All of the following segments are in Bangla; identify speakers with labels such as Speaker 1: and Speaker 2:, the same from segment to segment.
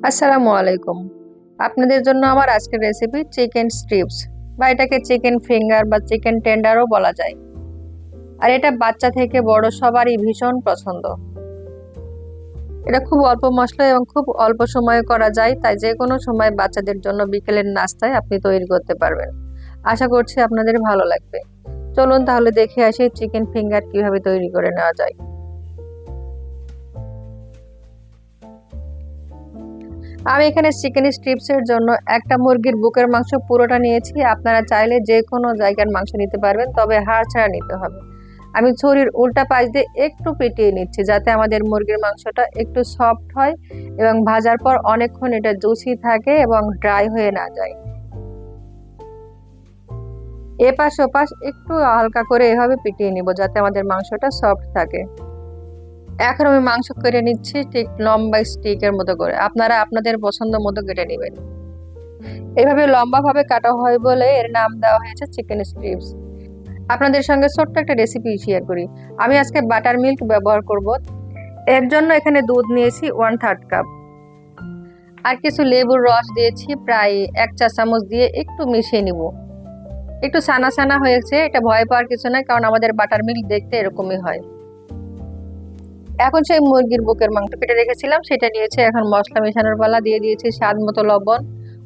Speaker 1: আসসালামু আলাইকুম। আপনাদের জন্য আমার আজকের রেসিপি চিকেন স্ট্রিপস বা এটাকে চিকেন ফিঙ্গার বা চিকেন টেন্ডারও বলা যায়। আর এটা বাচ্চা থেকে বড় সবারই ভীষণ পছন্দ। এটা খুব অল্প মশলা এবং খুব অল্প সময়ে করা যায়, তাই যে কোনো সময় বাচ্চাদের জন্য বিকেলের নাস্তায় আপনি তৈরি করতে পারবেন। আশা করছি আপনাদের ভালো লাগবে। চলুন তাহলে দেখে আসি চিকেন ফিঙ্গার কীভাবে তৈরি করে নেওয়া যায়। আমি এখানে চিকেন স্ট্রিপসের জন্য একটা মুরগির বুকের মাংস পুরোটা নিয়েছি। আপনারা চাইলে যে কোনো জায়গার মাংস নিতে পারবেন, তবে হাড় ছাড়া নিতে হবে। আমি ছুরির উল্টা পাশ দিয়ে একটু পিটিয়ে নিচ্ছি যাতে আমাদের মুরগির মাংসটা একটু সফট হয় এবং ভাজার পর অনেকক্ষণ এটা জুসি থাকে এবং ড্রাই হয়ে না যায়। এপাশ ওপাশ একটু হালকা করে এভাবে পিটিয়ে নিব যাতে আমাদের মাংসটা সফট থাকে। এখন আমি মাংস কেটে নিচ্ছি, ঠিক লম্বা স্টিকের মতো করে। আপনারা আপনাদের পছন্দ মতো কেটে নেবেন। এইভাবে লম্বাভাবে কাটা হয় বলে এর নাম দেওয়া হয়েছে চিকেন স্ট্রিপস আপনাদের সঙ্গে ছোট্ট একটা রেসিপি শেয়ার করি। আমি আজকে বাটার মিল্ক ব্যবহার করব। এর জন্য এখানে দুধ নিয়েছি ওয়ান থার্ড কাপ আর কিছু লেবুর রস দিয়েছি, প্রায় এক চা চামচ দিয়ে একটু মিশিয়ে নিব। একটু সানা সানা হয়েছে, এটা ভয় পাওয়ার কিছু নয় কারণ আমাদের বাটার মিল্ক দেখতে এরকমই হয়। এখন সেই মুরগির বুকের মাংস কেটে রেখেছিলাম, সেটা নিয়েছে এখন মশলা মেশানোর পালা দিয়ে দিয়েছি, স্বাদ মতো লবণ,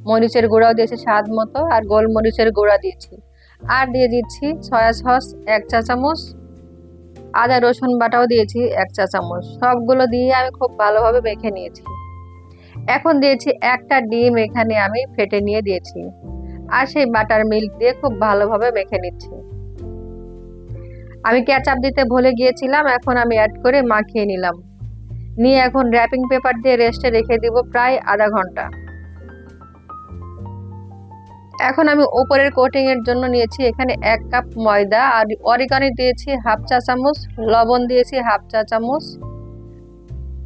Speaker 1: মরিচের গুঁড়াও দিয়েছি স্বাদ মতো, আর গোলমরিচের গুঁড়া দিয়েছি। আর দিয়ে দিচ্ছি সয়া সস, এক চা চামচ, আদা রসুন বাটাও দিয়েছি এক চা চামচ, সবগুলো দিয়ে আমি খুব ভালোভাবে মেখে নিয়েছি। এখন দিয়েছি একটা ডিম এখানে আমি ফেটে নিয়ে দিয়েছি। আর সেই বাটার মিল্ক দিয়ে খুব ভালোভাবে মেখে নিচ্ছি। আমি ক্যাচাপ দিতে ভুলে গিয়েছিলাম, এখন আমি অ্যাড করে মাখিয়ে নিলাম। নিয়ে এখন র্যাপিং পেপার দিয়ে রেস্টে রেখে দিব প্রায় আধা ঘণ্টা। এখন আমি ওপরের কোটিংয়ের জন্য নিয়েছি এখানে এক কাপ ময়দা, আর অরিগানি দিয়েছি হাফ চা চামচ, লবণ দিয়েছি হাফ চা চামচ,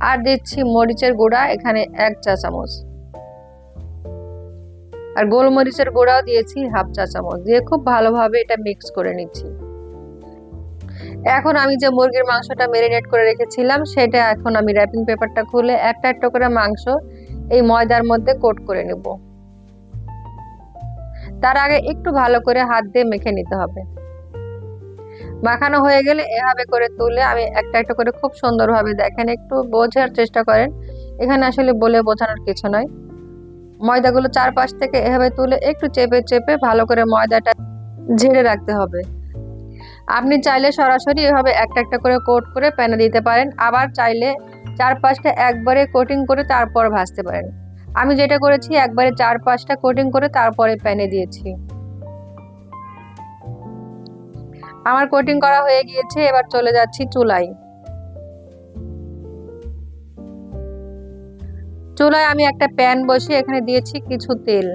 Speaker 1: আর দিচ্ছি মরিচের গুঁড়া, এখানে এক চা চামচ। আর গোলমরিচের গুঁড়াও দিয়েছি হাফ চা চামচ, দিয়ে খুব ভালোভাবে এটা মিক্স করে নিচ্ছি। এখন আমি যে মুরগির মাংসটা ম্যারিনেট করে রেখেছিলাম, সেটা এখন আমি র্যাপিং পেপারটা খুলে একটা একটা করে মাংস এই ময়দার মধ্যে কোট করে নেব। তার আগে একটু ভালো করে হাত দিয়ে মেখে নিতে হবে। মাখানো হয়ে গেলে এভাবে করে তুলে আমি একটা একটা করে খুব সুন্দরভাবে দেখেন, একটু বোঝার চেষ্টা করেন। এখানে আসলে বলে বোঝানোর কিছু নয় ময়দাগুলো চারপাশ থেকে এভাবে তুলে একটু চেপে চেপে ভালো করে ময়দাটা ঝেড়ে রাখতে হবে। আপনি চাইলে সরাসরি এভাবে একটা একটা করে কোট করে প্যানে দিতে পারেন। আবার চাইলে চার পাঁচটা একবারে কোটিং করে তারপর ভাজতে পারেন। আমি যেটা করেছি, একবারে চার পাঁচটা কোটিং করে তারপরে প্যানে দিয়েছি। আমার কোটিং করা হয়ে গিয়েছে, এবার চলে যাচ্ছি চুলায়। চুলায় আমি একটা প্যান বসে এখানে দিয়েছি কিছু তেল।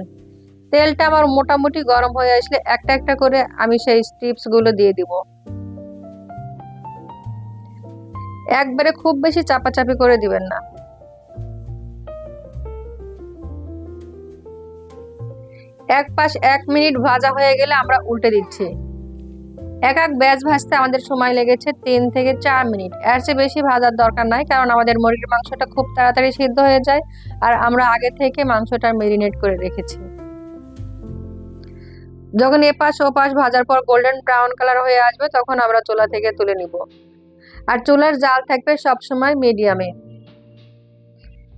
Speaker 1: তেলটা আমার মোটামুটি গরম হয়ে আসলে একটা একটা করে আমি সেই স্টিপসগুলো দিয়ে দিব। একবারে খুব বেশি চাপাচাপি করে দিবেন না। এক পাশ এক মিনিট ভাজা হয়ে গেলে আমরা উল্টে দিচ্ছি। এক এক ব্যাচ ভাজতে আমাদের সময় লেগেছে তিন থেকে চার মিনিট। এর চেয়ে বেশি ভাজার দরকার নাই কারণ আমাদের মুরগির মাংসটা খুব তাড়াতাড়ি সিদ্ধ হয়ে যায় আর আমরা আগে থেকে মাংসটা মেরিনেট করে রেখেছি। যখন এপাশ ওপাশ ভাজার পর গোল্ডেন ব্রাউন কালার হয়ে আসবে, তখন আমরা চুলা থেকে তুলে নিব। আর চুলার জাল থাকবে সবসময় মিডিয়ামে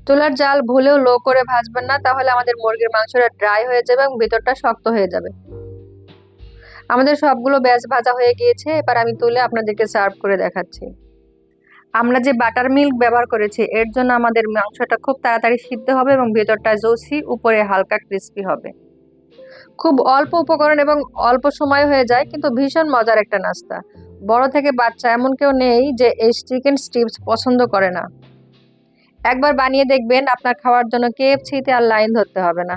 Speaker 1: চুলার জাল ভুলেও লো করে ভাজবেন না, তাহলে আমাদের মুরগির মাংসটা ড্রাই হয়ে যাবে এবং ভিতরটা শক্ত হয়ে যাবে। আমাদের সবগুলো ব্যাচ ভাজা হয়ে গিয়েছে, এবার আমি তুলে আপনাদেরকে সার্ভ করে দেখাচ্ছি। আমরা যে বাটার মিল্ক ব্যবহার করেছি, এর জন্য আমাদের মাংসটা খুব তাড়াতাড়ি সিদ্ধ হবে এবং ভেতরটা জৌসি উপরে হালকা ক্রিস্পি হবে। খুব অল্প উপকরণ এবং অল্প সময় হয়ে যায়, কিন্তু ভীষণ মজার একটা নাস্তা। বড় থেকে বাচ্চা এমন কেউ নেই যে এই চিকেন স্টিপস পছন্দ করে না। একবার বানিয়ে দেখবেন আপনার খাওয়ার জন্য কেএফসিতে আর লাইন ধরতে হবে না।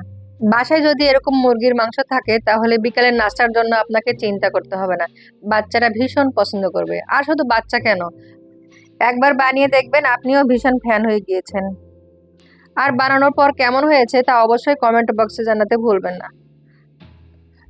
Speaker 1: বাসায় যদি এরকম মুরগির মাংস থাকে, তাহলে বিকালের নাস্তার জন্য আপনাকে চিন্তা করতে হবে না। বাচ্চারা ভীষণ পছন্দ করবে। আর শুধু বাচ্চা কেন? একবার বানিয়ে দেখবেন আপনিও ভীষণ ফ্যান হয়ে গিয়েছেন। আর বানানোর পর কেমন হয়েছে তা অবশ্যই কমেন্ট বক্সে জানাতে ভুলবেন না।